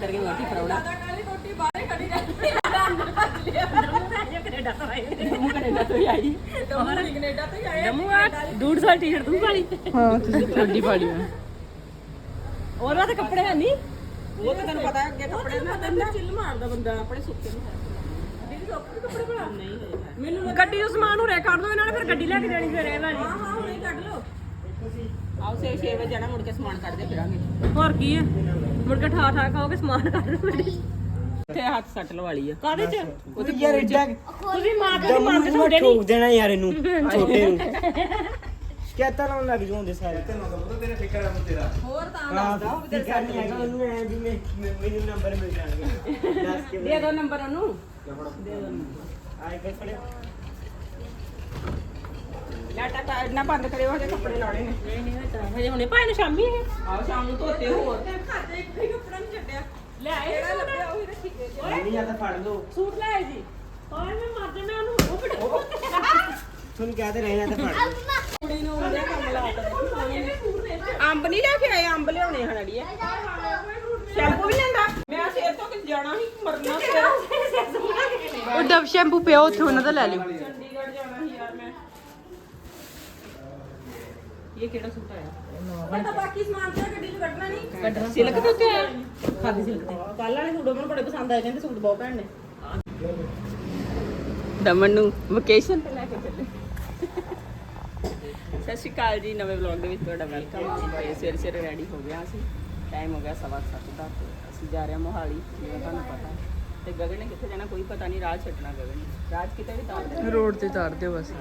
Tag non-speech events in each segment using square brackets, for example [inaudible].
ਕਰਕੇ ਰੋਟੀ ਫਰਾਉਣਾ ਕਾਲੀ ਰੋਟੀ ਬਾਹਰੇ ਖੜੀ ਰਹਿੰਦੀ ਕੈਨੇਡਾ ਤੋਂ ਆਈ ਜੰਮੂ ਕੈਨੇਡਾ ਤੋਂ ਹੀ ਆਈ। ਦਮੂ ਕੈਨੇਡਾ ਤੋਂ ਹੀ ਆਏ ਜੰਮੂ ਆ ਡੂਢ ਸਾਲ ਟੀ-ਸ਼ਰਟ ਤੂੰ ਪਾਲੀ। ਹਾਂ ਤੁਸੀਂ ਤੁਹਾਡੀ ਪਾਲੀ। ਆ ਹੋਰ ਵਾ ਤੇ ਕੱਪੜੇ ਹੈ ਨਹੀਂ? ਉਹ ਤਾਂ ਤੈਨੂੰ ਪਤਾ ਅੱਗੇ ਕੱਪੜੇ ਨਾ ਤੈਨੂੰ ਚਿੱਲ ਮਾਰਦਾ ਬੰਦਾ ਆਪਣੇ ਸੁੱਕੇ ਨੂੰ ਦੀਦੀ ਸੁੱਕੇ ਕੱਪੜੇ ਬਣਾ। ਨਹੀਂ ਮੈਨੂੰ ਗੱਡੀ ਨੂੰ ਸਮਾਨ ਉਰੇ ਕਰ ਦੋ ਇਹਨਾਂ ਨੇ ਫਿਰ ਗੱਡੀ ਲੈ ਕੇ ਦੇਣੀ ਫਿਰ ਇਹ ਵਾਲੀ। ਹਾਂ ਹਾਂ ਹੁਣੇ ਕੱਢ ਲਓ। ਆਓ ਸੇ 6 ਵਜੇ ਜਾਣਾ ਮੁੜ ਕੇ ਸਮਾਨ ਕੱਢਦੇ ਫਿਰਾਂਗੇ। ਹੋਰ ਕੀ ਹੈ? ਮੁੜ ਕੇ ਠਾ ਠਾ ਖਾਓਗੇ ਸਮਾਨ ਕਰ ਦੋ ਗੱਡੀ ਇੱਥੇ ਹੱਥ ਸੱਟ ਲਵਾਲੀ ਆ? ਕਾਦੇ ਚ? ਉਹ ਯਾਰ ਇੱਡਾ ਤੁਸੀਂ ਮਾਰ ਦੇ ਮਾਰ ਦੇ ਜੰਮੂ ਤੁਹਾਡੇ ਠੋਕ ਦੇਣਾ ਯਾਰ ਇਹਨੂੰ ਛੋਟੇ ਨੂੰ। [laughs] ਕਿਆ ਲਾਉਣ ਲੱਗ ਜਾਉਂਦੇ ਸਾਰੇ। ਹੋਰ ਤਾਂ ਹਾਂ ਦੱਸਦਾ ਕਰ ਨਹੀਂ ਹੈਗਾ ਉਹਨੂੰ ਐ ਵੀ ਮੈਨੂੰ ਨੰਬਰ ਮਿਲ ਜਾਣਗੇ। [laughs] ਦੱਸ ਕੇ ਦੇ ਦੋ। ਨੰਬਰ ਉਹਨੂੰ। ਆਏ ਕੇ ਫੜੇ ਲਾਟਾ ਕਾ ਨਾ ਬੰਦ ਕਰਿਓ ਹਜੇ ਕੱਪੜੇ ਲਾਉਣੇ ਨੇ। ਨਹੀਂ ਨਹੀਂ ਹਟਾ ਹਜੇ ਹੁਣੇ। ਭਾਈ ਨੂੰ ਸ਼ਾਮੀ ਇਹ। ਆਓ ਸ਼ਾਮ ਨੂੰ ਧੋਤੇ ਹੋਰ। ਤੇ ਖਾਤੇ ਇੱਕ ਹੀ ਕੱਪੜਾ ਨਹੀਂ ਛੱਡਿਆ। ਲੈ ਆਏ ਕਿਹੜਾ ਲੱਭਿਆ ਉਹੀ ਰੱਖੀ ਗਏ ਨਹੀਂ ਜਾਂ। ਤਾਂ ਫੜ ਲਓ। ਸੂਟ ਲੈ ਆਏ ਜੀ। ਹਾਏ ਮੈਂ ਮਰ ਜਾਣਾ ਉਹਨੂੰ ਉਹ ਬੜਾ ਤੁਹਾਨੂੰ ਕਹਤੇ ਰਹੇ ਜਾਂ ਤਾਂ ਫੜ ਲਓ। ਕੁੜੀ ਨੂੰ ਉਹਦੇ ਕੰਮ ਲਾਤਾ ਅੰਬ ਨਹੀਂ ਲੈ ਕੇ ਆਏ ਅੰਬ ਲਿਆਉਣੇ ਹਨ ਅੜੀਏ ਸ਼ੈਂਪੂ ਵੀ ਲੈਂਦਾ ਮੈਂ ਸਿਰ ਤੋਂ ਕਿ ਜਾਣਾ ਸੀ ਮਰਨਾ ਸਿਰ। ਉਹ ਡਬ ਸ਼ੈਂਪੂ ਪਿਆ ਉੱਥੇ ਉਹਨਾਂ ਦਾ ਲੈ ਲਿਓ ਚੰਡੀਗੜ੍ਹ ਜਾਣਾ ਸੀ ਯਾਰ ਮੈਂ ਇਹ ਕਿਹੜਾ ਸੂਟ ਆਇਆ? ਮੈਂ ਤਾਂ ਬਾਕੀ ਸਮਾਨ ਤੇ ਗੱਡੀ 'ਚ ਕੱਢਣਾ ਨਹੀਂ। ਕੱਢਣਾ ਸਿਲਕ ਤੇ ਉੱਤੇ ਆਇਆ? ਖਾਦੀ ਸਿਲਕ ਤੇ। ਕੱਲ ਵਾਲੇ ਸੂਟ ਮੈਨੂੰ ਬੜੇ ਪਸੰਦ ਆਏ ਕਹਿੰਦੇ ਸੂਟ ਬਹੁਤ ਭੈਣ ਨੇ। ਦਮਨ ਨੂੰ ਵਕੇਸ਼ਨ ਤੇ ਲੈ ਕੇ ਚੱਲੇ। [laughs] ਸਤਿ ਸ਼੍ਰੀ ਅਕਾਲ ਜੀ ਨਵੇਂ ਵਲੌਗ ਦੇ ਵਿੱਚ ਤੁਹਾਡਾ ਵੈਲਕਮ ਤੇ ਸਵੇਰੇ ਸਵੇਰੇ ਰੈਡੀ ਹੋ ਗਿਆ ਅਸੀਂ। ਟਾਈਮ ਹੋ ਗਿਆ ਸਵਾ ਸੱਤ ਦਾ ਤੇ ਅਸੀਂ ਜਾ ਰਹੇ ਹਾਂ ਮੋਹਾਲੀ ਜਿਵੇਂ ਤੁਹਾਨੂੰ ਪਤਾ ਤੇ ਗਗਨ ਨੇ ਕਿੱਥੇ ਜਾਣਾ ਕੋਈ ਪਤਾ ਨਹੀਂ ਰਾਹ ਛੱਡਣਾ ਗਗਨ ਨੇ। ਰਾਜ ਕਿਤੇ ਵੀ ਤਾਰ ਦੇਣਾ ਰੋਡ ਤੇ ਤਾਰ ਦਿਓ ਬਸ।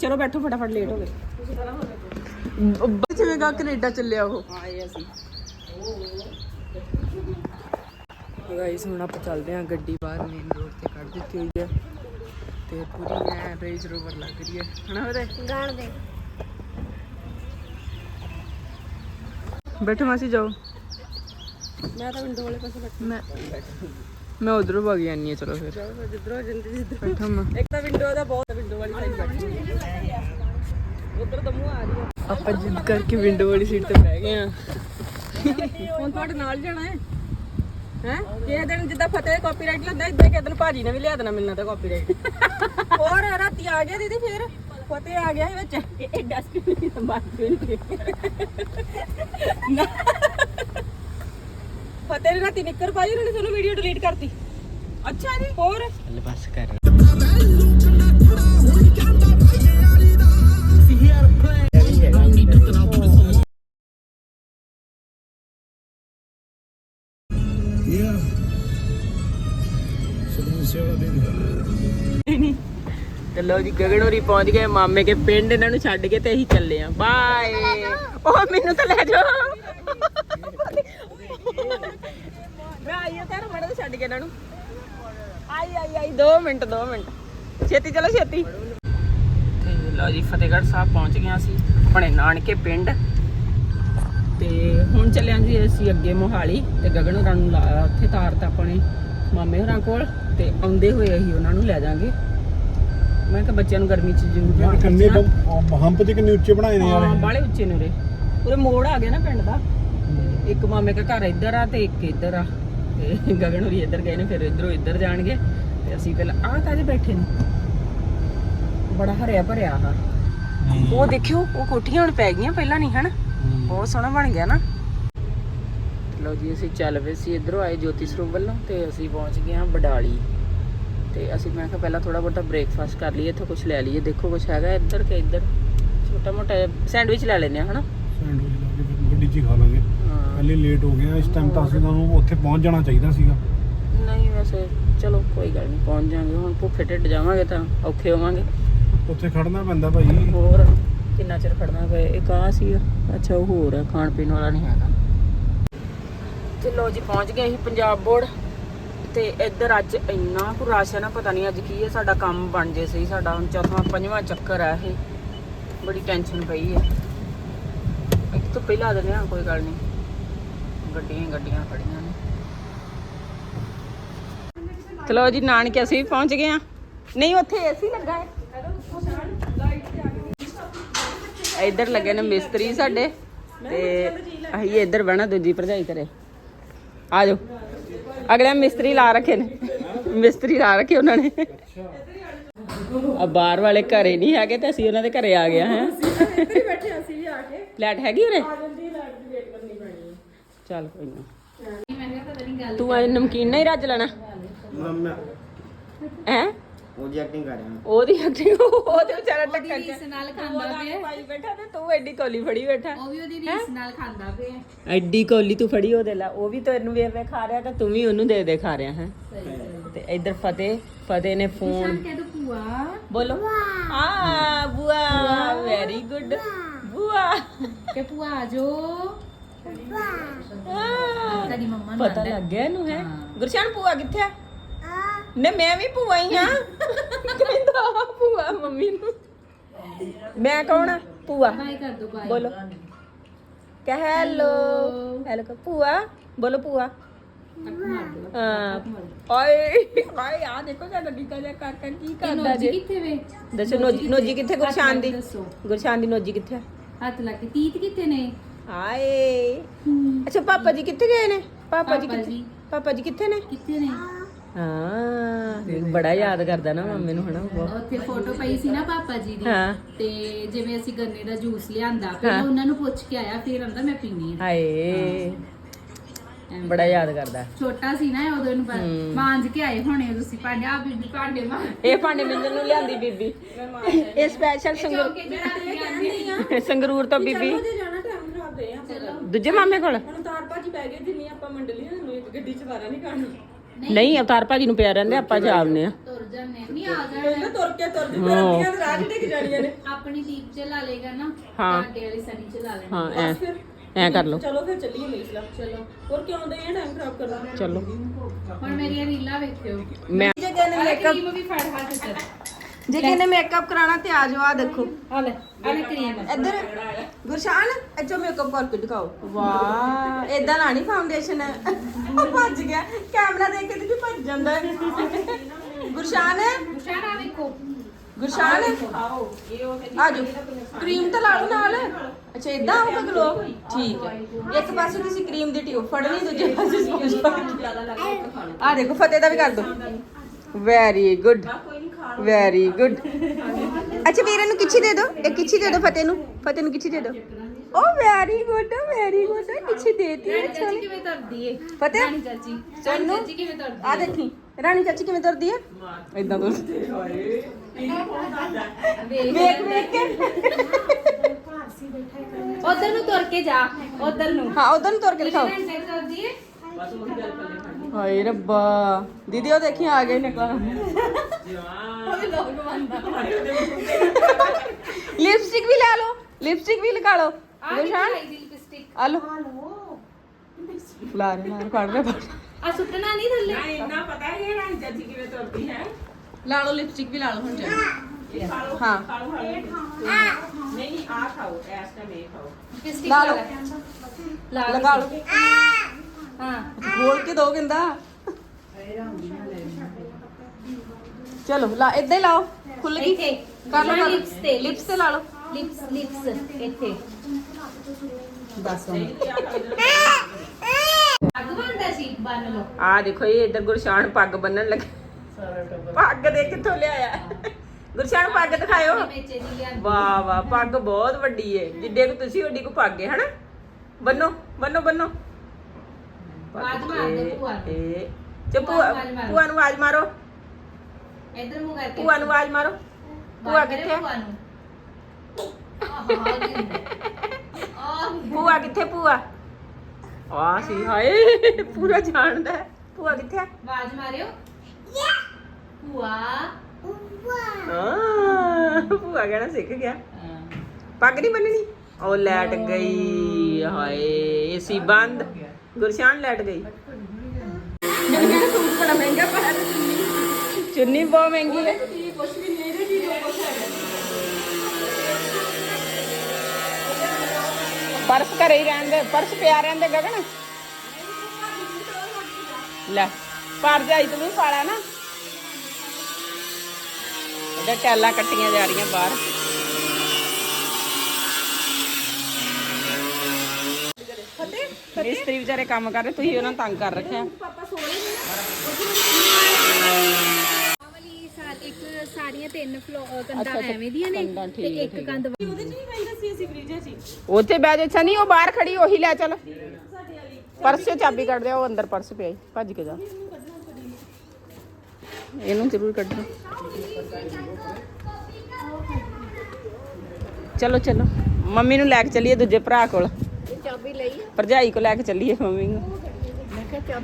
ਚਲੋ ਬੈਠੋ ਫਟਾਫਟ ਲੇਟ ਹੋ ਗਏ। ਜਿਵੇਂ ਗਾ ਕੈਨੇਡਾ ਚੱਲਿਆ ਉਹ। ਆਏ ਅਸੀਂ ਗਾਈਸ ਹੁਣ ਆਪਾਂ ਚੱਲਦੇ ਹਾਂ ਗੱਡੀ ਬਾਹਰ ਮੇਨ ਰੋਡ ਤੇ ਕੱਢ ਦਿੱਤੀ ਹੋਈ ਹੈ। ਤੇ ਪੂਰੀ ਐ ਰੇਂਜ ਰੋਵਰ ਲੱਗ ਰਹੀ ਹੈ। ਹਨਾ ਉਹਦੇ? ਗਾਣ ਦੇ। ਬੈਠੋ ਮਾਸੀ ਜਾਓ। ਮੈਂ ਤਾਂ ਵਿੰਡੋ ਵਾਲੇ ਪਾਸੇ ਬੈਠੀ ਮੈਂ ਮੈਂ ਉਧਰੋਂ ਭੱਗ ਜਾਨੀ ਆ ਚਲੋ ਫਿਰ। ਜਿੱਧਰੋਂ ਜਿੰਦੀ ਜਿੱਧਰ। ਬੈਠੋ ਮੈਂ। ਇੱਕ ਤਾਂ ਵਿੰਡੋ ਦਾ ਬਹੁਤ ਵਿੰਡੋ ਵਾਲੀ ਸਾਈਡ ਬੈਠੀ ਉਧਰ ਤਾਂ ਮੂੰਹ ਆ ਰਹੀ ਆਪਾਂ ਜਿੱਦ ਕਰਕੇ ਵਿੰਡੋ ਵਾਲੀ ਸੀਟ ਤੇ ਬਹਿ ਗਏ ਆ ਹੁਣ ਤੁਹਾਡੇ ਨਾਲ ਜਾਣਾ ਹੈ? ਹੈ? ਕਿਸੇ ਦਿਨ ਜਿੱਦਾਂ ਫਤਿਹ ਕਾਪੀਰਾਈਟ ਲੈਂਦਾ ਇਦਾਂ ਕਿਸੇ ਦਿਨ ਭਾਜੀ ਨੇ ਵੀ ਲਿਆ ਦੇਣਾ ਮਿਲਣਾ ਤਾਂ ਕਾਪੀਰਾਈਟ [laughs] ਹੋਰ ਰਾਤੀ ਆ ਗਿਆ ਦੀਦੀ ਫਿਰ? ਫਤਿਹ ਆ ਗਿਆ ਇਹ ਵਿੱਚ। ਇਹ ਡਸਟਬਿਨ ਦੀ ਸੰਭਾਲ ਕੇ ਫਤਿਹ ਨੇ। ਰਾਤੀ ਨਿੱਕਰ ਪਾਈ ਉਹਨਾਂ ਨੇ ਸਾਨੂੰ ਵੀਡੀਓ ਡਿਲੀਟ ਕਰਤੀ। ਅੱਛਾ ਜੀ। ਹੋਰ? ਚੱਲ ਬਸ ਕਰ। ਤੇ ਜੀ, ਗਗਨ ਹੋਰੀ ਪਹੁੰਚ ਗਏ, ਮਾਮੇ ਕੇ ਪਿੰਡ, ਇਹਨਾਂ ਨੂੰ ਛੱਡ ਕੇ ਤੇ ਅਸੀਂ ਚੱਲੇ ਆ। ਬਾਏ ਉਹ ਮੈਨੂੰ ਤਾਂ ਲੈ ਜਾਓ। ਮੈਂ ਆਈ ਆ ਮੜਾ ਛੱਡ ਕੇ ਇਹਨਾਂ ਨੂੰ। ਆਈ ਆਈ ਆਈ 2 ਮਿੰਟ 2 ਮਿੰਟ। ਛੇਤੀ ਚਲੋ, ਛੇਤੀ। ਤੇ ਲੋ ਜੀ, ਫਤਿਹਗੜ੍ਹ ਸਾਹਿਬ ਪਹੁੰਚ ਗਏ ਅਸੀਂ, ਆਪਣੇ ਨਾਨਕੇ ਪਿੰਡ। ਤੇ ਹੁਣ ਚੱਲਿਆ ਜੀ ਅਸੀਂ ਅੱਗੇ ਮੋਹਾਲੀ, ਤੇ ਗਗਨ ਹੋਰਾਂ ਨੂੰ ਲਾ, ਉੱਥੇ ਤਾਰਤਾ ਆਪਣੇ ਮਾਮੇ ਹੋਰਾਂ ਕੋਲ, ਤੇ ਆਉਂਦੇ ਹੋਏ ਅਸੀਂ ਉਹਨਾਂ ਨੂੰ ਲੈ ਜਾਾਂਗੇ ਮੈਂ ਕਿਹਾ ਬੱਚਿਆਂ ਨੂੰ ਗਰਮੀ ਚ ਜ਼ਰੂਰ ਯਾਰ ਕੰਨੇ ਹੰਪ ਤੇ ਕਿੰਨੇ ਉੱਚੇ ਬਣਾਏ ਨੇ ਯਾਰ ਹਾਂ ਬਾਲੇ ਉੱਚੇ ਨੇ ਉਰੇ। ਉਰੇ ਮੋੜ ਆ ਗਿਆ ਨਾ ਪਿੰਡ ਦਾ। ਇੱਕ ਮਾਮੇ ਦਾ ਘਰ ਇੱਧਰ ਆ ਤੇ ਇੱਕ ਇੱਧਰ ਆ। ਤੇ ਗਗਨ ਹੋਰੀ ਇੱਧਰ ਗਏ ਨੇ ਫਿਰ ਇਧਰੋਂ ਇੱਧਰ ਜਾਣਗੇ। ਤੇ ਅਸੀਂ ਪਹਿਲਾਂ ਆਹ ਕਾਹਦੇ ਬੈਠੇ ਨੇ। ਬੜਾ ਹਰਿਆ ਭਰਿਆ ਆ ਉਹ ਦੇਖਿਓ ਉਹ ਕੋਠੀਆਂ ਹੁਣ ਪੈ ਗਈਆਂ ਪਹਿਲਾਂ ਨਹੀਂ ਹਨ? ਬਹੁਤ ਸੋਹਣਾ ਬਣ ਗਿਆ ਨਾ। ਲਓ ਜੀ ਅਸੀਂ ਚੱਲ ਪਏ ਸੀ ਇਧਰੋਂ ਆਏ ਜੋਤੀ ਸਰੂਪ ਵੱਲੋਂ ਤੇ ਅਸੀਂ ਪਹੁੰਚ ਗਏ ਹਾਂ ਬਡਾਲੀ। ਤੇ ਅਸੀਂ ਮੈਂ ਕਿਹਾ ਪਹਿਲਾਂ ਥੋੜਾ ਬਹੁਤਾ ਬ੍ਰੇਕਫਾਸਟ ਕਰ ਲਈਏ ਇੱਥੋਂ ਕੁਝ ਲੈ ਲਈਏ। ਦੇਖੋ ਕੁਝ ਹੈਗਾ ਇੱਧਰ ਕਿ ਇੱਧਰ? ਛੋਟਾ ਮੋਟਾ ਸੈਂਡਵਿਚ ਲੈ ਲੈਨੇ ਆ ਹਨਾ? ਸੈਂਡਵਿਚ ਲਾ ਕੇ ਫਿਰ ਗੱਡੀ 'ਚ ਹੀ ਖਾ ਲਾਂਗੇ। ਹਾਂ। ਪਹਿਲੇ ਲੇਟ ਹੋ ਗਏ ਆ ਇਸ ਟਾਈਮ ਤਾਂ ਅਸੀਂ ਤੁਹਾਨੂੰ ਉੱਥੇ ਪਹੁੰਚ ਜਾਣਾ ਚਾਹੀਦਾ ਸੀਗਾ। ਨਹੀਂ ਵੈਸੇ ਚਲੋ ਕੋਈ ਗੱਲ ਨਹੀਂ ਪਹੁੰਚ ਜਾਾਂਗੇ ਹੁਣ ਭੁੱਖੇ ਢਿੱਡ ਜਾਵਾਂਗੇ ਤਾਂ ਔਖੇ ਹੋਵਾਂਗੇ। ਉੱਥੇ ਖੜਨਾ ਪੈਂਦਾ ਭਾਈ। ਹੋਰ ਕਿੰਨਾ ਚਿਰ ਖੜਨਾ ਪਏ? ਇੱਕ ਆ ਸੀ। ਅੱਛਾ ਉਹ ਹੋਰ ਆ ਖਾਣ ਪੀਣ ਵਾਲਾ ਨਹੀਂ ਹੈਗਾ। ਤੇ ਲੋ ਜੀ ਪਹੁੰਚ ਗਏ ਅਸੀਂ ਪੰਜਾਬ ਬੋਰਡ। ਤੇ ਇੱਧਰ ਅੱਜ ਇੰਨਾ ਕੁ ਰਸ਼ ਹੈ ਨਾ, ਪਤਾ ਨਹੀਂ ਅੱਜ ਕੀ ਹੈ, ਸਾਡਾ ਕੰਮ ਬਣ ਜੇ ਸਹੀ, ਸਾਡਾ ਹੁਣ ਚੌਥਾ, ਪੰਜਵਾਂ ਚੱਕਰ ਆ ਇਹ। ਬੜੀ ਟੈਨਸ਼ਨ ਪਈ ਹੈ। ਧੁੱਪੇ ਲਾ ਦਿੰਦੇ ਆ ਕੋਈ ਗੱਲ ਨਹੀਂ। ਗੱਡੀਆਂ ਗੱਡੀਆਂ ਖੜੀਆਂ ਨੇ। ਚਲੋ ਜੀ, ਨਾਨਕੇ ਅਸੀਂ ਵੀ ਪਹੁੰਚ ਗਏ ਆ। ਨਹੀਂ, ਉੱਥੇ ਏਸੀ ਲੱਗਾ ਹੈ। ਇੱਧਰ ਲੱਗੇ ਨੇ ਮਿਸਤਰੀ ਸਾਡੇ। ਤੇ ਅਸੀਂ ਇੱਧਰ ਬਹਿਣਾ, ਦੂਜੀ ਭਰਜਾਈ ਕਰੇ ਆ ਜਾਓ। ਅਗਲੇ ਮਿਸਤਰੀ ਲਾ ਰੱਖੇ ਨੇ। ਮਿਸਤਰੀ ਲਾ ਰੱਖੇ ਉਹਨਾਂ ਨੇ। ਆ ਬਾਹਰ ਵਾਲੇ ਘਰੇ ਨਹੀਂ ਹੈਗੇ ਤੇ ਅਸੀਂ ਉਹਨਾਂ ਦੇ ਘਰੇ ਆ ਗਏ ਹੈ। ਬੈਠੇ ਅਸੀਂ ਵੀ ਆ ਕੇ। ਲੈਟ ਹੈਗੀ ਉਰੇ? ਚੱਲ ਕੋਈ ਨਾ। ਤੂੰ ਅੱਜ ਨਮਕੀਨ ਨਹੀਂ ਰੱਜ ਲੈਣਾ। ਮੰਮਾ। ਹੈ? ਉਹ ਐਕਟਿੰਗ ਕਰ ਰਿਹਾ। ਉਹਦੀ ਐਕਟਿੰਗ ਉਹਦੇ ਵਿਚਾਰਾ ਟੱਕਰ ਚ ਨਾਲ ਭਾਈ ਬੈਠਾ ਤੇ ਤੂੰ ਐਡੀ ਕੋਲੀ ਫੜੀ ਬੈਠਾ। ਉਹ ਵੀ ਉਹਦੀ ਰੀਸ ਨਾਲ ਖਾਂਦਾ ਪਿਆ। ਐਡੀ ਕੋਲੀ ਤੂੰ ਫੜੀ ਉਹਦੇ ਲਾ ਉਹ ਵੀ ਤੈਨੂੰ ਵੇਖ ਵੇ ਖਾ ਰਿਹਾ ਤੇ ਤੂੰ ਵੀ ਉਹਨੂੰ ਦੇ ਦੇ ਖਾ ਰਿਹਾ ਹੈ? ਤੇ ਇੱਧਰ ਫਤਿਹ ਫਤਿਹ ਨੇ ਫੋਨ ਕਹਿ ਦੋ ਭੂਆ। ਬੋਲੋ। ਹਾਂ ਬੁਆ ਵੈਰੀ ਗੁੱਡ ਬੁਆ ਕਿ ਭੂਆ ਆ ਜੋ ਹਾਂ, ਤੇਰੀ ਮੰਮਾ ਨੂੰ ਪਤਾ ਲੱਗ ਗਿਆ ਇਹਨੂੰ ਹੈ? ਗੁਰਸ਼ਨ ਭੂਆ ਕਿੱਥੇ ਆ? ਨੇ ਮੈਂ ਵੀ ਭੂਆ ਹੀ ਆ ਕਹਿੰਦਾ ਆ ਭੂਆ ਮੰਮੀ ਨੂੰ ਮੈਂ ਕੌਣ ਆ ਭੂਆ ਬਾਈ ਕਰ ਦੋ ਬਾਈ ਬੋਲੋ ਕਹ ਹੈਲੋ ਹੈਲੋ ਕਹ ਭੂਆ ਬੋਲੋ ਭੂਆ ਹਾਂ ਓਏ ਓਏ ਆ ਦੇਖੋ ਸਾਡਾ ਨਿੱਕਾ ਜਿਹਾ ਕਾਕਾ ਕੀ ਕਰਦਾ ਨੋਜੀ ਜੇ ਕਿੱਥੇ ਵੇ ਦੱਸੋ ਨੋਜੀ ਨੋਜੀ ਕਿੱਥੇ ਗੁਰਸ਼ਾਨ ਦੀ ਦੱਸੋ ਗੁਰਸ਼ਾਨ ਦੀ ਨੋਜੀ ਕਿੱਥੇ ਆ? ਹੱਥ ਲੱਗ ਕੇ ਤੀਤ ਕਿੱਥੇ ਨੇ ਹਾਏ ਅੱਛਾ ਪਾਪਾ ਜੀ ਕਿੱਥੇ ਗਏ ਨੇ ਪਾਪਾ ਜੀ ਪਾਪਾ ਕਿੱਥੇ ਜੀ। ਪਾਪਾ ਜੀ ਕਿੱਥੇ ਨੇ ਕਿੱਥੇ ਨੇ ਹਾਂ ਬੜਾ ਯਾਦ ਕਰਦਾ ਨਾ ਮੰਮੀ ਨੂੰ ਹਨਾ ਉਹ ਉੱਥੇ ਫੋਟੋ ਪਈ ਸੀ ਨਾ ਪਾਪਾ ਜੀ ਦੀ ਹਾਂ। ਤੇ ਜਿਵੇਂ ਅਸੀਂ ਗੰਨੇ ਦਾ ਜੂਸ ਲਿਆਂਦਾ ਪਹਿਲਾਂ ਉਹਨਾਂ ਨੂੰ ਪੁੱਛ ਕੇ ਆਇਆ ਫਿਰ ਆਂਦਾ ਮੈਂ ਪੀਣੀ ਆ। ਹਾਏ। ਬੜਾ ਯਾਦ ਕਰਦਾ। ਛੋਟਾ ਸੀ ਨਾ ਉਦੋਂ ਨੂੰ ਮਾਂਜ ਕੇ ਆਏ ਹੋਣੇ ਤੁਸੀਂ ਭਾਂਡੇ ਆ ਬੀਬੀ ਭਾਂਡੇ ਮਾਂ ਇਹ ਭਾਂਡੇ ਮਿੰਜਣ ਨੂੰ ਲਿਆਂਦੀ ਬੀਬੀ। ਇਹ ਸਪੈਸ਼ਲ ਸੰਗਰੂਰ ਸੰਗਰੂਰ ਤੋਂ ਬੀਬੀ। ਜਾਣਾ ਟਾਈਮ ਖਰਾਬ ਦੇ ਆ। ਦੂਜੇ ਮਾਮੇ ਕੋਲ? ਹੁਣ ਤਾਰ ਭਾਜੀ ਬਹਿ ਗਏ ਜਿੰਨੀ ਆਪਾਂ ਮੰਡਲੀਆਂ ਨੂੰ ਇੱਕ ਗੱਡੀ ਚ ਵਾਰਾ ਨਹੀਂ ਕਰਨਾ। ਨਹੀਂ ਅਵਤਾਰ ਭਾਜੀ ਨੂੰ ਪਿਆ ਰਹਿੰਦੇ ਆਪਾਂ ਜਾਵਨੇ ਆ ਤੁਰ ਜਾਂਦੇ ਨਹੀਂ ਆ ਜਾਣਾ। ਤੁਰ ਕੇ ਤੁਰ ਜੂ ਕਰਦੀਆਂ ਤੇ ਰਾਜ ਡਿੱਗ ਜਾਣੀਆਂ ਨੇ? ਆਪਣੀ ਦੀਪ ਚ ਲਾ ਲੇਗਾ ਨਾ ਹਾਂ। ਘਾਟੇ ਵਾਲੀ ਸਨੀ ਚ ਲਾ ਲੈਣਾ। ਹਾਂ ਐ ਐ ਕਰ ਲੋ ਚਲੋ ਫਿਰ ਚੱਲੀਏ ਮੇਸਲਾ ਚਲੋ। ਹੋਰ ਕਿਉਂ ਦੇ ਇਹ ਟਾਈਮ ਖਰਾਬ ਕਰਨਾ? ਚਲੋ। ਹੁਣ ਮੇਰੀਆਂ ਰੀਲਾਂ ਵੇਖਿਓ। ਮੈਂ ਜੇ ਕਹਿੰਦੇ ਮੇਕਅਪ ਕਰੀਮ ਵੀ ਫੜ ਹੱਥ ਚ। ਜੇ ਕਹਿੰਦੇ ਮੇਕਅਪ ਕਰਾਣਾ ਤੇ ਆ ਜਾਓ ਆ ਦੇਖੋ। ਆ ਲੈ ਆ ਲੈ ਕਰੀਮ। ਇੱਧਰ ਗੁਰਸ਼ਾਨ ਇੱਥੋਂ ਮੇਕਅਪ ਕਰਕੇ ਦਿਖਾਓ। ਵਾਹ ਇਦਾਂ ਲਾਣੀ ਫਾਊਂਡੇਸ਼ਨ ਭੱਜ ਗਿਆ। ਕੈਮਰਾ ਦੇਖ ਕੇ ਤੇ ਵੀ ਭੱਜ ਜਾਂਦਾ ਹੈ। ਗੁਰਸ਼ਾਨ ਮੁਸ਼ਾਨ ਆ ਵੇਖੋ ਗੁਰਸ਼ਾਨ ਆਓ ਆ ਜਾਓ। ਕਰੀਮ ਤਾਂ ਲਾ ਲਓ ਨਾਲ। ਅੱਛਾ ਇਦਾਂ ਆਊਗਾ ਗਲੋ ਠੀਕ ਹੈ। ਇੱਕ ਪਾਸੇ ਤੁਸੀਂ ਕਰੀਮ ਦੀ ਟਿਊਬ ਫੜਨੀ ਦੂਜੇ ਪਾਸੇ ਸਪੰਜ ਆ ਦੇਖੋ ਫਤਿਹ ਦਾ ਵੀ ਕਰ ਦਿਓ ਵੈਰੀ ਗੁੱਡ ਵੈਰੀ ਗੁੱਡ ਅੱਛਾ ਵੀਰੇ ਨੂੰ ਕਿੱਛੀ ਦੇ ਦਿਓ ਇੱਕ ਕਿੱਛੀ ਦੇ ਦਿਓ ਫਤਿਹ ਨੂੰ। ਫਤਿਹ ਨੂੰ ਕਿੱਛੀ ਦੇ ਦਿਓ ਓ ਵੈਰੀ ਗੁੱਡ ਵੈਰੀ ਗੁੱਡ ਕਿੱਛੀ ਦੇਤੀ ਰਾਣੀ ਚਾਚੀ ਕਿਵੇਂ ਤੁਰਦੀ ਏ? ਫਤਿਹ? ਰਾਣੀ ਚਾਚੀ। ਰਾਣੀ ਚਾਚੀ ਕਿਵੇਂ ਤੁਰਦੀ ਆ ਦੇਖੀ। ਰਾਣੀ ਚਾਚੀ ਕਿਵੇਂ ਤੁਰਦੀ ਹੈ ਇਦਾਂ ਤੁਰਦੀ ਵੇਖ। ਵੇਖ ਕੇ। ਉਧਰ ਨੂੰ ਤੁਰ ਕੇ ਜਾ। ਉਧਰ ਨੂੰ। ਹਾਂ ਉਧਰ ਨੂੰ ਤੁਰ ਕੇ ਦਿਖਾਓ। ਤੁਰਦੀ ਏ? ਹਾਏ ਰੱਬਾ। ਦੀਦੀ ਉਹ ਦੇਖੀ ਆ ਗਏ ਨਿਕਲ। ਲਿਪਸਟਿਕ ਵੀ ਲੈ ਲਓ ਲਿਪਸਟਿਕ ਵੀ ਲਗਾ ਲਓ। ਆ ਵੀ ਗੁਰਸ਼ਾਨ ਲਾਈ ਦੀ ਲਿਪਸਟਿਕ। ਆ ਲਓ। ਲਾ ਰਹੇ ਮਾਰ ਕੱਢ ਰਹੇ ਆ ਸੁੱਟਣਾ ਨਹੀਂ ਥੱਲੇ? ਇੰਨਾ ਪਤਾ ਹੈ ਰਾਣੀ ਚਾਚੀ ਕਿਵੇਂ ਤੁਰਦੀ ਹੈ। ਲਾ ਲਓ ਲਿਪਸਟਿਕ ਵੀ ਲਾ ਲਓ ਹੁਣ ਜਾ ਹਾਂ। ਨਹੀਂ ਆ ਖਾਓ ਐਸ ਟਾਈਮ ਇਹ ਹਾਂ। ਖੋਲ ਕੇ ਦੋ ਕਹਿੰਦਾ? ਚਲੋ ਲਾ ਇੱਦਾਂ ਹੀ ਲਾਓ। ਖੁੱਲ ਗਈ। ਇੱਥੇ। ਕਰ ਲਓ ਲਿਪਸ ਤੇ, ਲਿਪਸ। ਤੇ ਲਾ ਲਓ। ਲਿਪਸ ਲਿਪਸ ਇੱਥੇ। ਦੱਸ ਹੁਣ। ਅੱਗ ਬੰਦਾ ਸੀ ਬੰਨ ਲਓ। ਆ ਦੇਖੋ ਇਹ ਇੱਧਰ ਗੁਰਸ਼ਾਨ ਪੱਗ ਬੰਨਣ ਲੱਗੇ। ਪੱਗ ਦੇ ਕਿੱਥੋਂ ਲਿਆਇਆ? ਗੁਰਸ਼ਾਨ ਪੱਗ ਦਿਖਾਇਓ। ਵਾਹ ਵਾਹ ਪੱਗ ਬਹੁਤ ਵੱਡੀ ਏ। ਜਿੱਡੇ ਕੁ ਤੁਸੀਂ ਵੱਡੀ ਕੋ ਪੱਗ ਏ ਹਨਾ? ਬੰਨੋ ਬੰਨੋ ਬੰਨੋ। ਆਵਾਜ਼ ਮਾਰ ਭੂਆ ਨੂੰ। ਚ ਭੂਆ ਭੂਆ ਨੂੰ ਆਵਾਜ਼ ਮਾਰੋ। ਭੂਆ ਨੂੰ ਆਵਾਜ਼ ਮਾਰੋ। ਇੱਧਰ ਮੂੰਹ ਕਰਕੇ ਭੂਆ ਨੂੰ ਆਵਾਜ਼ ਮਾਰੋ। ਭੂਆ ਬਾਹਰ ਕਰੇ ਕਿੱਥੇ ਭੂਆ ਨੂੰ। ਆਹ ਆਹ ਭੂਆ ਕਿੱਥੇ ਭੂਆ? ਆ ਸੀ ਹਾਏ ਪੂਰਾ ਜਾਣਦਾ ਹੈ। ਭੂਆ ਕਿੱਥੇ ਆ? ਆਵਾਜ਼ ਮਾਰਿਓ। ਭੂਆ। ਹਾਂ ਭੂਆ ਕਹਿਣਾ ਸਿੱਖ ਗਿਆ। ਪੱਗ ਨਹੀਂ ਬੰਨਣੀ? ਉਹ ਲੈਟ ਗਈ ਹਾਏ ਏਸੀ ਬੰਦ। ਗੁਰਸ਼ਾਨ ਲੈਟ ਗਈ। ਸੂਟ ਬੜਾ ਮਹਿੰਗਾ ਪਾਇਆ ਚੁੰਨੀ ਬਹੁਤ ਮਹਿੰਗੀ ਹੈ। ਕੁਛ ਵੀ ਨਹੀਂ ਇਹਦੇ ਕੀ ਕੁਛ ਹੈਗਾ ਪਰਸ ਘਰੇ ਹੀ ਰਹਿਣ ਪਰਸ ਪਿਆ ਰਹਿੰਦੇ ਗਗਨ। ਲੈ ਪਰ ਜਾਈ ਤੂੰ ਵੀ ਪਾਲਾ ਨਾ। ਇਹਦੇ ਟੈਲਾਂ ਕੱਟੀਆਂ ਜਾ ਰਹੀਆਂ ਬਾਹਰ। ਮਿਸਤਰੀ ਵਿਚਾਰੇ ਕੰਮ ਕਰ ਰਹੇ ਤੁਸੀਂ ਉਹਨਾਂ ਨੂੰ ਤੰਗ ਕਰ ਰੱਖਿਆ। ਵਾਲੀ ਸਾਲ ਇੱਕ ਸਾਰੀਆਂ ਤਿੰਨ ਫਲੋ ਕੰਧਾਂ ਅੱਛਾ, ਅੱਛਾ, ਐਵੇਂ ਦੀਆਂ ਨੇ ਕੰਧਾਂ, ਤੇ ਠੀਕ ਹੈ, ਇੱਕ ਠੀਕ ਹੈ। ਕੰਧ ਉੱਥੇ ਬਹਿ ਜਾ ਅੱਛਾ ਨਹੀਂ ਉਹ ਬਾਹਰ ਖੜੀ ਉਹੀ ਲੈ ਚੱਲ। ਪਰਸ ਚੋਂ ਚਾਬੀ ਕੱਢ ਦੇ ਉਹ ਅੰਦਰ ਪਰਸ ਪਿਆ ਈ ਭੱਜ ਕੇ ਜਾ। ਇਹਨੂੰ ਜ਼ਰੂਰ ਕੱਢਣਾ। ਚਲੋ ਚਲੋ। ਮੰਮੀ ਨੂੰ ਲੈ ਕੇ ਚੱਲੀਏ ਦੂਜੇ ਭਰਾ ਕੋਲ। ਚਾਬੀ ਲਈ ਭਰਜਾਈ ਕੋ ਲੈ ਕੇ ਚੱਲੀਏ ਮੰਮੀ ਨੂੰ।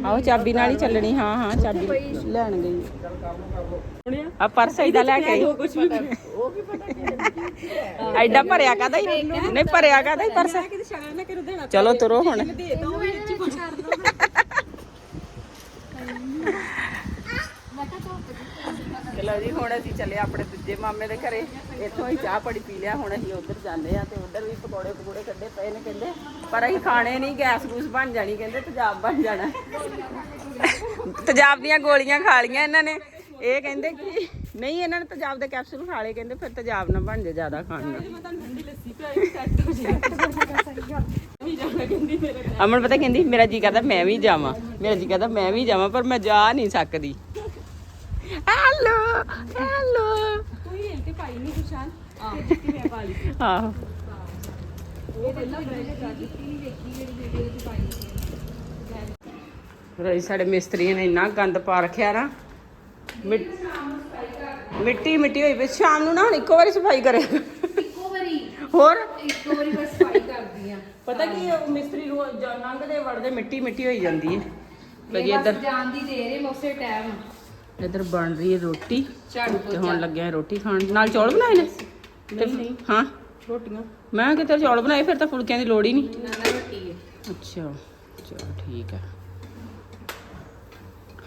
ਆਹੋ ਚਾਬੀ ਨਾਲ ਹੀ ਚੱਲਣੀ ਹਾਂ ਹਾਂ ਚਾਬੀ। ਲੈਣ ਗਈ। ਆ ਪਰਸ ਏਦਾਂ ਲੈ ਕੇ ਆਈ। ਐਡਾ ਭਰਿਆ ਕਾਦਾ ਹੀ? ਨਹੀਂ ਭਰਿਆ ਕਾਦਾ ਹੀ ਪਰਸ? ਚਲੋ ਤੁਰੋ ਹੁਣ। ਚਲੋ ਜੀ, ਹੁਣ ਅਸੀਂ ਚੱਲੇ ਆਪਣੇ ਦੂਜੇ ਮਾਮੇ ਦੇ ਘਰੇ। ਇੱਥੋਂ ਹੀ ਚਾਹ ਪੜੀ ਪੀ ਲਿਆ, ਹੁਣ ਅਸੀਂ ਉਧਰ ਜਾਂਦੇ ਆ ਤੇ ਉਧਰ ਵੀ ਪਕੌੜੇ ਪਕੌੜੇ ਕੱਢੇ ਪਏ ਨੇ ਕਹਿੰਦੇ। ਪਰ ਅਸੀਂ ਖਾਣੇ ਨਹੀਂ ਗੈਸ ਗੂਸ ਬਣ ਜਾਣੀ ਕਹਿੰਦੇ, ਤੇਜ਼ਾਬ ਬਣ ਜਾਣਾ। ਤੇਜ਼ਾਬ ਦੀਆਂ ਗੋਲੀਆਂ ਖਾ ਲੀਆਂ ਇਹਨਾਂ ਨੇ। ਇਹ ਕਹਿੰਦੇ ਕਿ ਨਹੀਂ, ਇਹਨਾਂ ਨੇ ਤੇਜ਼ਾਬ ਦੇ ਕੈਪਸੂਲ ਖਾ ਲਏ, ਕਹਿੰਦੇ ਫਿਰ ਤੇਜ਼ਾਬ ਨਾ ਬਣ ਜਾ ਜ਼ਿਆਦਾ ਖਾਣ ਨਾਲ। ਅਮਨ ਪਤਾ ਕਹਿੰਦੀ, ਮੇਰਾ ਜੀ ਕਰਦਾ ਮੈਂ ਵੀ ਜਾਵਾਂ, ਮੇਰਾ ਜੀ ਕਰਦਾ ਮੈਂ ਵੀ ਜਾਵਾਂ, ਪਰ ਮੈਂ ਜਾ ਨਹੀਂ ਸਕਦੀ। ਹੈਲੋ ਹੈਲੋ ਤੂੰ ਹੀ ਤੇ ਪਾਈ ਨਹੀਂ ਕੁਸ਼ਾਨ। ਆਹੋ। ਰਈ ਸਾਡੇ ਮਿਸਤਰੀਆਂ ਨੇ ਇੰਨਾ ਗੰਦ ਪਾ ਰੱਖਿਆ ਨਾ। ਮਿੱਟੀ ਮਿੱਟੀ ਹੋਈ ਪਈ। ਸ਼ਾਮ ਨੂੰ ਨਾ ਹੁਣ ਇੱਕੋ ਵਾਰੀ ਸਫ਼ਾਈ ਕਰਿਆ ਇੱਕੋ ਵਾਰੀ। ਹੋਰ? ਇੱਕੋ ਵਾਰੀ ਬਸ ਸਫ਼ਾਈ ਕਰਦੀ ਆ। ਪਤਾ ਕੀ ਮਿਸਤਰੀ ਰੋਜ਼ ਲੰਘਦੇ ਵੜਦੇ ਮਿੱਟੀ ਮਿੱਟੀ ਹੋਈ ਜਾਂਦੀ ਹੈ। ਲੋ ਜੀ ਇਹ ਇੱਧਰ। ਜਾਣ ਦੀ ਦੇਰ ਹੈ ਟਾਈਮ ਇੱਧਰ ਬਣ ਰਹੀ ਹੈ ਰੋਟੀ ਝਾੜੂ ਤੇ ਹੁਣ ਲੱਗਿਆ ਰੋਟੀ ਖਾਣ। ਨਾਲ ਚੌਲ ਬਣਾਏ ਨੇ? ਨਹੀਂ ਨਹੀਂ। ਹਾਂ? ਰੋਟੀਆਂ। ਮੈਂ ਕਿਤੇ ਚੌਲ ਬਣਾਏ ਫਿਰ ਤਾਂ ਫੁਲਕਿਆਂ ਦੀ ਲੋੜ ਹੀ ਨਹੀਂ। ਨਾ ਨਾ ਰੋਟੀ ਹੈ ਅੱਛਾ ਚਲੋ ਠੀਕ ਹੈ।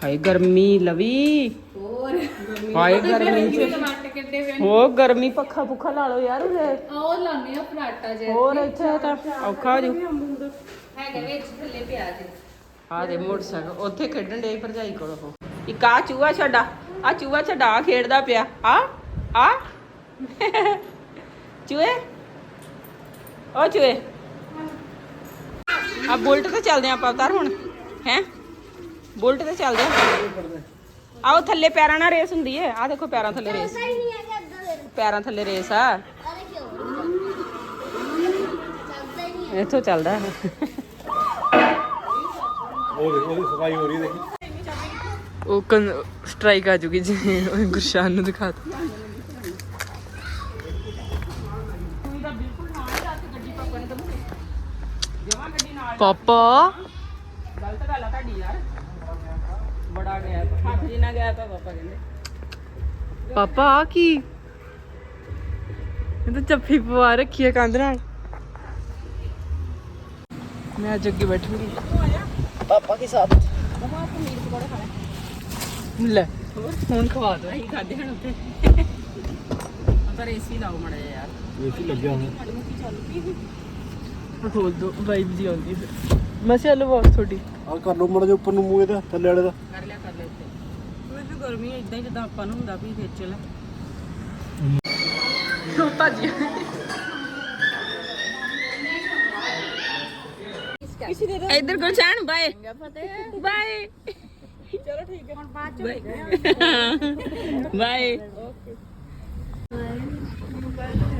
ਹਾਏ ਗਰਮੀ ਲਵੀ। ਹੋਰ। ਹਾਏ ਗਰਮੀ ਚ। ਟਮਾਟਰ ਕਿੱਡੇ ਵੇ ਹੋ ਗਰਮੀ ਪੱਖਾ ਪੁੱਖਾ ਲਾ ਲਓ ਯਾਰ ਉਰੇ। ਉਹ ਲਾਉਣੇ ਆ ਪਰਾਟਾ ਜਿਹਾ। ਹੋਰ ਇੱਥੇ ਤਾਂ ਔਖਾ ਹੋ ਜੂ ਹੈਗਾ ਵਿੱਚ ਥੱਲੇ ਪਿਆ ਜੇ ਆ ਦੇ ਮੋਟਰਸਾਈਕਲ ਉੱਥੇ ਖੇਡਣ ਦੇ ਭਰਜਾਈ ਕੋਲ ਉਹ। ਇੱਕ ਆ ਚੂਹਾ ਛੱਡਾ ਆ ਚੂਹਾ ਛੱਡਾ ਖੇਡਦਾ ਪਿਆ। ਆ ਆ ਚੂਹੇ। ਓ ਚੂਹੇ। ਆ ਬੁਲਟ ਤੇ ਚੱਲਦੇ ਆਪਾਂ ਅਵਤਾਰ ਹੁਣ, ਹੈ? ਬੁਲਟ ਤੇ ਚੱਲਦੇ ਆ। ਆਓ ਥੱਲੇ ਪੈਰਾਂ ਨਾਲ ਰੇਸ ਹੁੰਦੀ ਹੈ ਆ ਦੇਖੋ ਪੈਰਾਂ ਥੱਲੇ ਰੇਸ। ਪੈਰਾਂ ਥੱਲੇ ਰੇਸ ਆ। ਇੱਥੋਂ ਚੱਲਦਾ। ਉਹ ਦੇਖੋ, ਉਹਦੀ ਸਫ਼ਾਈ ਹੋ ਰਹੀ ਦੇਖੀ। ਉਹ ਕਨ ਸਟ੍ਰਾਈਕ ਆ ਜੂਗੀ ਜੀ ਉਹ ਗੁਰਸ਼ਾਨ ਨੂੰ ਦਿਖਾ ਤਾ। ਪਾਪਾ? ਗਲਤ ਗੱਲ ਆ ਤੁਹਾਡੀ ਯਾਰ। ਬੜਾ ਗਿਆ ਹੱਥ ਜਿੰਨਾ ਗਿਆ ਤਾਂ ਪਾਪਾ ਕਹਿੰਦੇ। ਪਾਪਾ ਆ ਕੀ? ਇਹ ਤਾਂ ਚੱਫੀ ਪਵਾ ਰੱਖੀ ਹੈ ਕੰਧ ਨਾਲ। ਮੈਂ ਅੱਜ ਅੱਗੇ ਬੈਠੂੰਗੀ। ਪਾਪਾ ਕੇ ਸਾਥ? ਲੈ। ਹੁਣ ਖਵਾ ਦੋ। ਅਸੀਂ ਖਾਦੇ ਹਣ ਉੱਥੇ। ਪਰ ਏਸੀ ਲਾਓ ਮੜਾ ਯਾਰ। ਏਸੀ ਲੱਗਿਆ ਹੋਣਾ ਖੋਲ ਦੋ ਵਾਈਬ ਜੀ ਆਉਂਦੀ ਫਿਰ। ਮੈਂ ਚੱਲ ਵਾਕ ਤੁਹਾਡੀ। ਆ ਕਰ ਲਓ ਮੜਾ ਜਿਹਾ ਉੱਪਰ ਨੂੰ ਮੂੰਹ ਇਹਦਾ ਥੱਲੇ ਵਾਲੇ ਦਾ। ਕਰ ਲਿਆ ਕਰ ਲਿਆ ਉੱਤੇ। ਉਹ ਵੀ ਗਰਮੀ ਇਦਾਂ ਹੀ ਜਿੱਦਾਂ ਆਪਾਂ ਨੂੰ ਹੁੰਦਾ ਵੀ ਖੇਚ ਲੈ ਭਾਜੀ ਇੱਧਰ ਗੁਰਚਾਨ ਬਾਏ। ਬਾਏ। ਚਲੋ ਠੀਕ ਹੈ। ਹੁਣ ਬਾਅਦ ਬਾਏ।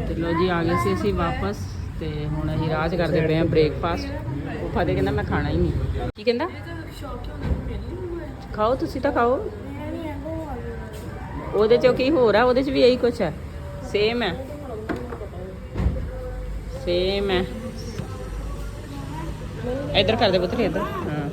ਚਲੋ ਜੀ ਆ ਗਏ ਸੀ ਅਸੀਂ ਵਾਪਸ ਤੇ ਹੁਣ ਅਸੀਂ ਰਾਜ ਕਰਦੇ ਪਏ ਆ ਬ੍ਰੇਕਫਾਸਟ ਉਹ ਫਾਦੇ ਕਹਿੰਦਾ ਮੈਂ ਖਾਣਾ ਹੀ ਨਹੀਂ। ਕੀ ਕਹਿੰਦਾ? ਖਾਓ ਤੁਸੀਂ ਤਾਂ ਖਾਓ। ਉਹਦੇ ਚੋਂ ਕੀ ਹੋਰ ਆ? ਉਹਦੇ ਚ ਵੀ ਇਹੀ ਕੁਛ ਹੈ ਸੇਮ ਹੈ ਸੇਮ ਹੈ ਇੱਧਰ ਕਰ ਦੇ ਪੁੱਤਰ ਇੱਧਰ। ਹਾਂ।